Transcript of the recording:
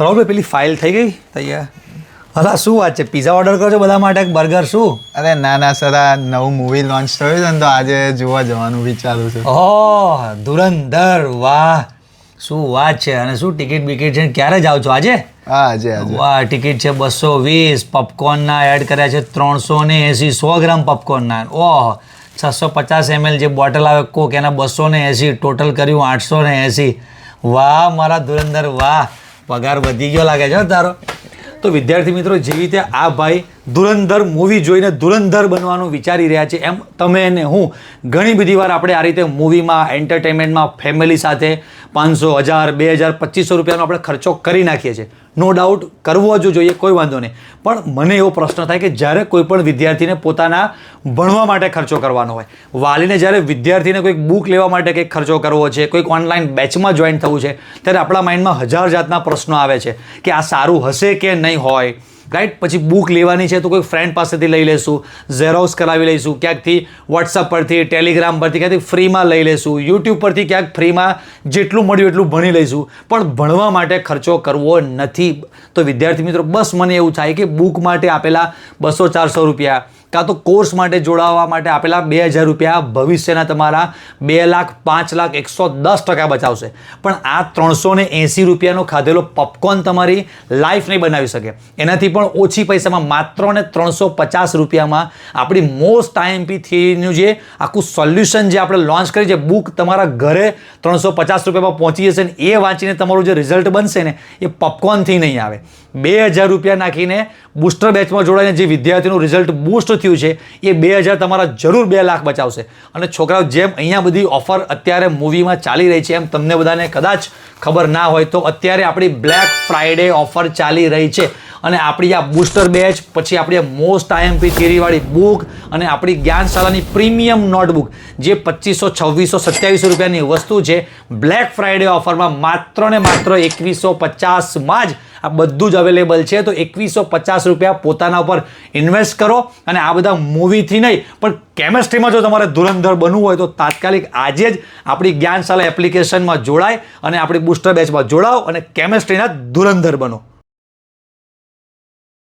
રાહુલભાઈ પેલી ફાઇલ થઈ ગઈ? તૈયાર. અલા શું વાત છે? પીઝા ઓર્ડર કરજો બધા માટે બર્ગર શું? અરે ના ના સર આ નવું મૂવી લોન્ચ થયું છે ને તો આજે જોવા જવાનું વિચારું છું. ઓહ ધુરંધર વાહ. શું વાત છે? અને શું ટિકિટ બિકિટ છે? ક્યારે જાઓ છો? આજે? આજે વાહ ટિકિટ છે બસો વીસ. પોપકોર્નના એડ કર્યા છે ત્રણસો ને એંસી સો ગ્રામ પોપકોર્નના ઓહ છસો પચાસ એમએલ જે બોટલ આવે કોક એના બસો ને એંસી ટોટલ કર્યું આઠસો ને એંસી. વાહ મારા ધુરંધર વાહ. પગાર વધી ગયો લાગે છે તારો? તો વિદ્યાર્થી મિત્રો જેવી રીતે આ ભાઈ ધુરંધર મૂવી જોઈને ધુરંધર બનવાનું વિચારી રહ્યા છે. એમ તમે અને હું ઘણી બધી વાર આપણે આ રીતે મૂવીમાં એન્ટરટેનમેન્ટમાં ફેમિલી સાથે પાંચસો, હજાર, બે હજાર, પચીસો રૂપિયાનો આપણે ખર્ચો કરી નાખીએ છીએ. નો ડાઉટ કરવો જ જોઈએ, કોઈ વાંધો નહીં. પણ મને એવો પ્રશ્ન થાય કે જ્યારે કોઈ પણ વિદ્યાર્થીને પોતાના ભણવા માટે ખર્ચો કરવાનો હોય, વાલીને જ્યારે વિદ્યાર્થીને કોઈક બુક લેવા માટે કંઈક ખર્ચો કરવો છે, કોઈક ઓનલાઈન બેચમાં જોઈન થવું છે, ત્યારે આપણા માઇન્ડમાં હજાર જાતના પ્રશ્નો આવે છે કે આ સારું હશે કે નહીં હોય? રાઈટ પછી બુક લેવાની છે તો કોઈ ફ્રેન્ડ પાસેથી લઈ લેશું. ઝેરોક્સ કરાવી લઈશું. ક્યાંકથી? વોટ્સઅપ પરથી ટેલિગ્રામ પરથી, ક્યાંકથી? ફ્રીમાં લઈ લઈશું યુટ્યુબ પરથી ક્યાંક ફ્રીમાં જેટલું મળ્યું એટલું ભણી લઈશું. પણ ભણવા માટે ખર્ચો કરવો નથી. તો વિદ્યાર્થી મિત્રો, બસ મને એવું થાય કે બુક માટે આપેલા બસો ચારસો રૂપિયા કાં તો કોર્સ માટે જોડાવા માટે આપેલા બે હજાર રૂપિયા ભવિષ્યના તમારા બે લાખ પાંચ લાખ એકસો દસ ટકા બચાવશે. પણ આ ત્રણસો ને એંસી રૂપિયાનો ખાધેલો પોપકોર્ન તમારી લાઈફ નહીં બનાવી શકે. એનાથી પણ ઓછી પૈસામાં માત્ર ને ત્રણસો પચાસ રૂપિયામાં આપણી મોસ્ટ આઈએમપી થિયરીનું જે આખું સોલ્યુશન જે આપણે લોન્ચ કરી છે બુક તમારા ઘરે ત્રણસો પચાસ રૂપિયામાં પહોંચી જશે ને એ વાંચીને તમારું જે રિઝલ્ટ બનશે ને, એ પોપકોર્નથી નહીં આવે. બે હજાર રૂપિયા નાખીને બુસ્ટર બેચમાં જોડાઈને જે વિદ્યાર્થીનું રિઝલ્ટ બૂસ્ટ થયું છે, એ બે હજાર તમારા જરૂર બે લાખ બચાવશે. અને છોકરાઓ જેમ અહીંયા બધી ઓફર અત્યારે મૂવીમાં ચાલી રહી છે, એમ તમને બધાને કદાચ ખબર ના હોય, તો અત્યારે આપણી બ્લેક ફ્રાઈડે ઓફર ચાલી રહી છે. અને આપણી આ બુસ્ટર બેચ, પછી આપણી આ મોસ્ટ આઈએમપી થિયરીવાળી બુક અને આપણી જ્ઞાનશાળાની પ્રીમિયમ નોટબુક જે પચીસો, છવ્વીસો, સત્યાવીસો રૂપિયાની વસ્તુ છે બ્લેક ફ્રાઈડે ઓફરમાં માત્ર ને માત્ર એકવીસો પચાસમાં જ આ બધું જ અવેલેબલ છે. તો એકવીસો પચાસ રૂપિયા પોતાના ઉપર ઇન્વેસ્ટ કરો અને આ બધા મૂવીથી નહીં, પણ કેમેસ્ટ્રીમાં જો તમારે ધુરંધર બનવું હોય તો તાત્કાલિક આજે જ આપણી જ્ઞાનશાળા એપ્લિકેશનમાં જોડાય અને આપણી બુસ્ટર બેચમાં જોડાઓ અને કેમેસ્ટ્રીના ધુરંધર બનો.